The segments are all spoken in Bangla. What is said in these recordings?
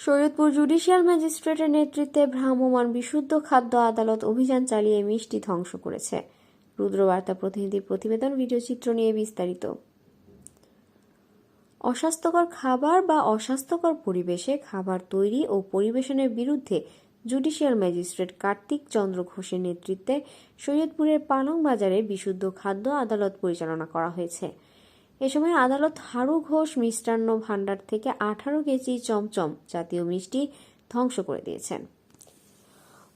শরীয়তপুর জুডিশিয়াল ম্যাজিস্ট্রেটের নেতৃত্বে ভ্রাম্যমাণ বিশুদ্ধ খাদ্য আদালত অভিযান চালিয়ে মিষ্টি ধ্বংস করেছে। রুদ্রবার্তা প্রতিনিধির প্রতিবেদন, ভিডিও চিত্র নিয়ে বিস্তারিত। অস্বাস্থ্যকর খাবার বা অস্বাস্থ্যকর পরিবেশে খাবার তৈরি ও পরিবেশনের বিরুদ্ধে জুডিশিয়াল ম্যাজিস্ট্রেট কার্তিক চন্দ্র ঘোষের নেতৃত্বে সৈয়দপুরের পালং বাজারে বিশুদ্ধ খাদ্য আদালত পরিচালনা করা হয়েছে। এ সময় আদালত হারু ঘোষ মিষ্টান্ন ভাণ্ডার থেকে আঠারো কেজি চমচম জাতীয় মিষ্টি ধ্বংস করে দিয়েছেন।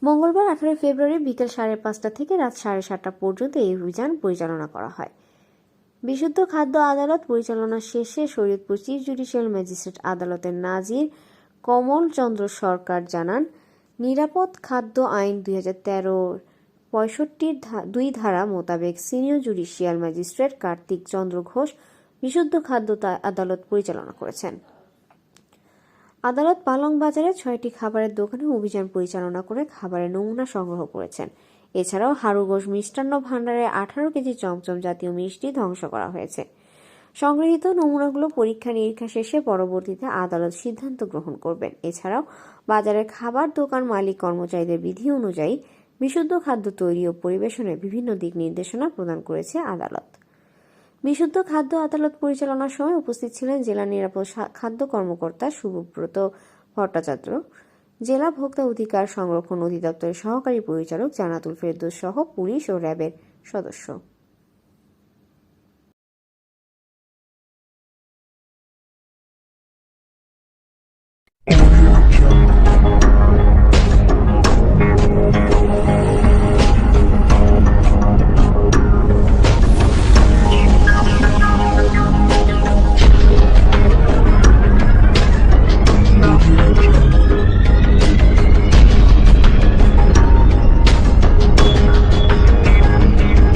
মঙ্গলবার আঠারোই ফেব্রুয়ারি বিকেল সাড়ে পাঁচটা থেকে রাত সাড়ে সাতটা পর্যন্ত এই অভিযান পরিচালনা করা হয়। বিশুদ্ধ খাদ্য আদালত পরিচালনা শেষে শরীয়তপুর চিফ জুডিশিয়াল ম্যাজিস্ট্রেট আদালতের নাজির কমল চন্দ্র সরকার জানান, নিরাপদ খাদ্য আইন দুই হাজার তেরোর পঁয়ষট্টির দুই ধারা মোতাবেক senior judicial magistrate Kartik Chandra Ghosh বিশুদ্ধ খাদ্য আদালত পরিচালনা করেছেন। আদালত পালং বাজারে ছয়টি খাবারের দোকানে অভিযান পরিচালনা করে খাবারের নমুনা সংগ্রহ করেছেন। এছাড়াও হারুঘোষ মিষ্টান্ন ভাণ্ডারে আঠারো কেজি চমচম জাতীয় মিষ্টি ধ্বংস করা হয়েছে। সংগৃহীত নমুনাগুলো পরীক্ষা নিরীক্ষা শেষে পরবর্তীতে আদালত সিদ্ধান্ত গ্রহণ করবেন। এছাড়াও বাজারের খাবার দোকান মালিক কর্মচারীদের বিধি অনুযায়ী বিশুদ্ধ খাদ্য তৈরি ও পরিবেশনের বিভিন্ন দিক নির্দেশনা প্রদান করেছে আদালত। বিশুদ্ধ খাদ্য আদালত পরিচালনার সময় উপস্থিত ছিলেন জেলা নিরাপদ খাদ্য কর্মকর্তা শুভব্রত ভট্টাচার্য, জেলা ভোক্তা অধিকার সংরক্ষণ অধিদপ্তরের সহকারী পরিচালক জানাতুল ফেরদৌস সহ পুলিশ ও র্যাবের সদস্য।